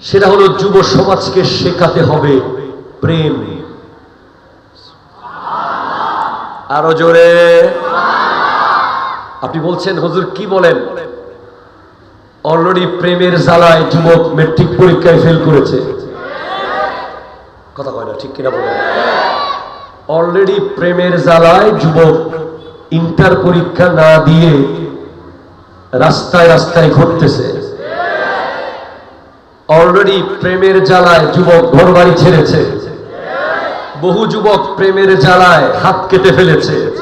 সেটা হলো যুব সমাজকে শেখাতে হবে প্রেম। আরও জোরে। আপনি বলছেন, হুজুর কি বলেন? অলরেডি প্রেমের জ্বালায় যুবক মেট্রিক পরীক্ষায় ফেল করেছে। কথা কয় না, ঠিক কিনা বলেন? অলরেডি প্রেমের জ্বালায় যুবক ইন্টার পরীক্ষা না দিয়ে রাস্তায় রাস্তায় ঘুরতেছে। অলরেডি প্রেমের জ্বালায় যুবক ঘর বাড়ি ছেড়েছে। বহু যুবক প্রেমের জ্বালায় হাত কেটে ফেলেছে।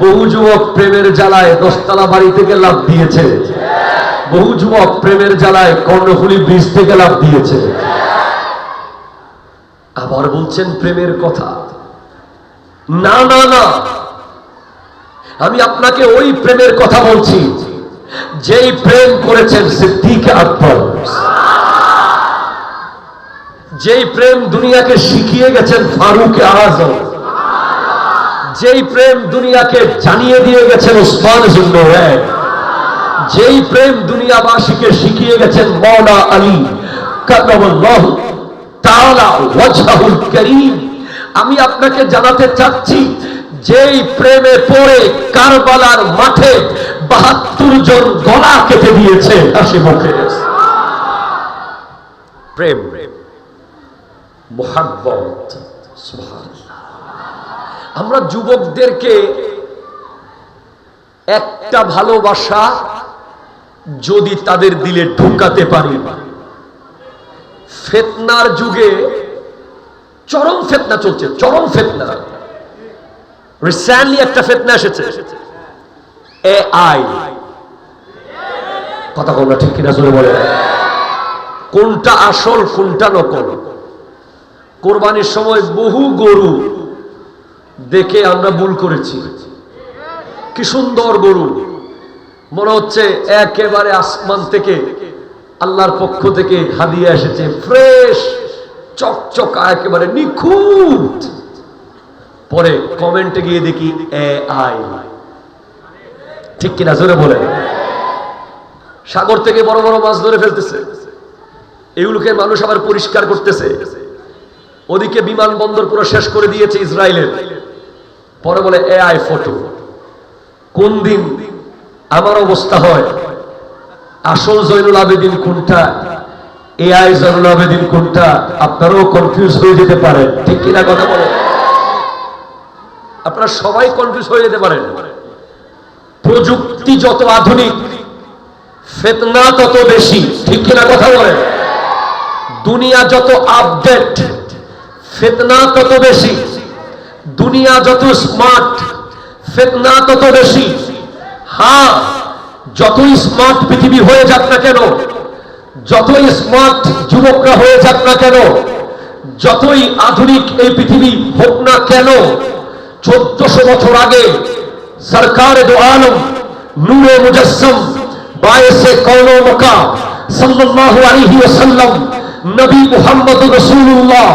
বহু যুবক প্রেমের জ্বালায় দশতলা বাড়ি থেকে লাভ দিয়েছে। বহু যুবক প্রেমের জ্বালায় কর্ণফুলী ব্রিজ থেকে লাভ দিয়েছে। আবার বলছেন প্রেমের কথা। না না না। আমি আপনাকে ওই প্রেমের কথা বলছি। যেই প্রেম করেছেন সিদ্দিক আকবর। যেই প্রেম দুনিয়াকে শিখিয়ে গেছেন ফারুক আজম। যেই প্রেম দুনিয়াকে জানিয়ে দিয়ে গেছেন ওসমান জিন্নরায় যেই প্রেম দুনিয়াবাসীকে শিখিয়ে গেছেন মৌলা আলী। আমি আপনাকে জানাতে চাচ্ছি, যেই প্রেমে পড়ে কারবালার মাঠে বাহাত্তর জন গলা কেটে দিয়েছে হাসি মুখে প্রেম। আমরা যুবকদেরকে একটা ভালোবাসা যদি তাদের দিলে ঢুকাতে পারি। ফেতনার যুগে চরম ফেতনা চলছে, চরম ফেতনা। রিসেন্টলি একটা ফেতনা এসেছে। এ আই কথা বলব ঠিক কিনা, জোরে বলে। কোনটা আসল, কোনটা নকল? কোরবানির সময় বহু গরু দেখে আমরা ভুল করেছি। কি সুন্দর গরু। মনে হচ্ছে একেবারে আসমান থেকে আল্লাহর পক্ষ থেকে হাদিয়া এসেছে। ফ্রেশ, চকচকা, একেবারে নিখুঁত। পরে কমেন্টে গিয়ে দেখি এ আই ঠিক কিনা? জোরে বলে সাগর থেকে বড় বড় মাছ ধরে ফেলতেছে। এগুলোকে মানুষ আবার পরিষ্কার করতেছে। ওদিকে বিমানবন্দর পুরো শেষ করে দিয়েছে ইসরায়েলের। পরে বলে, এআই ফটো। কোন দিন আমার অবস্থা হয়? আসল জৈনুল আবেদিন কোনটা? এআই জৈনুল আবেদিন কোনটা? আপনারাও কনফিউজ হয়ে যেতে পারেন। ঠিক কিনা কথা বলে? আপনারা সবাই কনফিউজ হয়ে যেতে পারেন। প্রযুক্তি যত আধুনিক, ফেতনা তত বেশি। ঠিক কিনা কথা বলেন? দুনিয়া যত আপডেট ফেতনা তত বেশি। দুনিয়া যত স্মার্ট ফেতনা তত বেশি। হ্যাঁ যতই স্মার্ট পৃথিবী হয়ে যাক না কেন, যতই স্মার্ট যুবকরা হয়ে যাক না কেন, যতই আধুনিক এই পৃথিবী হোক না কেন, চোদ্দশো বছর আগে সরকার দো আলম, নূরে মুজস্সম বায়েসে কৌন মকা, সাল্লাল্লাহু আলাইহি ওয়াসাল্লাম, নবী মুহাম্মদ রাসূলুল্লাহ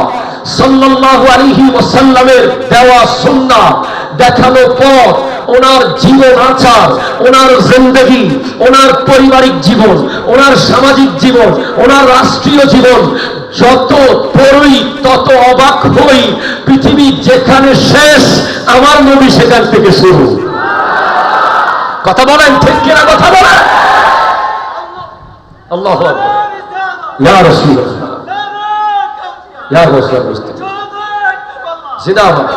সাল্লাল্লাহু আলাইহি ওয়াসাল্লামের দেওয়া সুন্নাহ দেখানো পথ ওনার জীবন আচার ওনার জিন্দগি ওনার পারিবারিক জীবন ওনার সামাজিক জীবন ওনার রাষ্ট্রীয় জীবন যত পড়ই তত অবাক হই পৃথিবী যেখানে শেষ আমার নবী সেখান থেকে শুরু। কথা বলেন ঠিক কিনা কথা বলেন? আল্লাহ ইয়া রাসূলুল্লাহ। ইয়া রাসূলুল্লাহ জিন্দাবাদ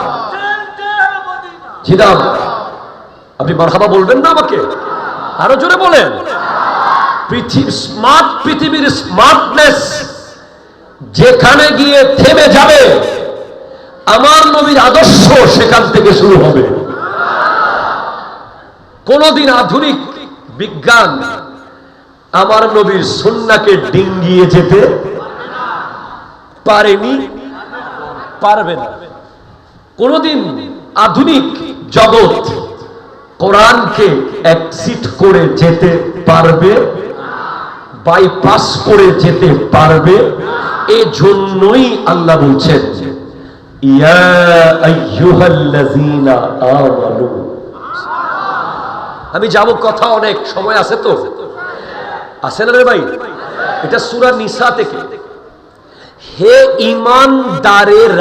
জিন্দাবাদ আপনি মারহাবা বলবেন না আমাকে? আরও জোরে বলেন। স্মার্ট পৃথিবীর স্মার্টনেস যেখানে গিয়ে থেমে যাবে, আমার নবীর আদর্শ সেখান থেকে শুরু হবে। কোনদিন আধুনিক বিজ্ঞান আমার নবীর সন্নাকে ডিঙ্গিয়ে যেতে পারেনি, পারবে না। কোনদিন আধুনিক জগৎ কোরআনকে এক্সিট করে যেতে পারবে বাইপাস করে যেতে পারবে, এজন্যই আল্লাহ বলছেন আমি যাব কথা অনেক, সময় আছে তো? আছে না রে ভাই? এটা সুরা নিসা থেকে। হে ইমানদারের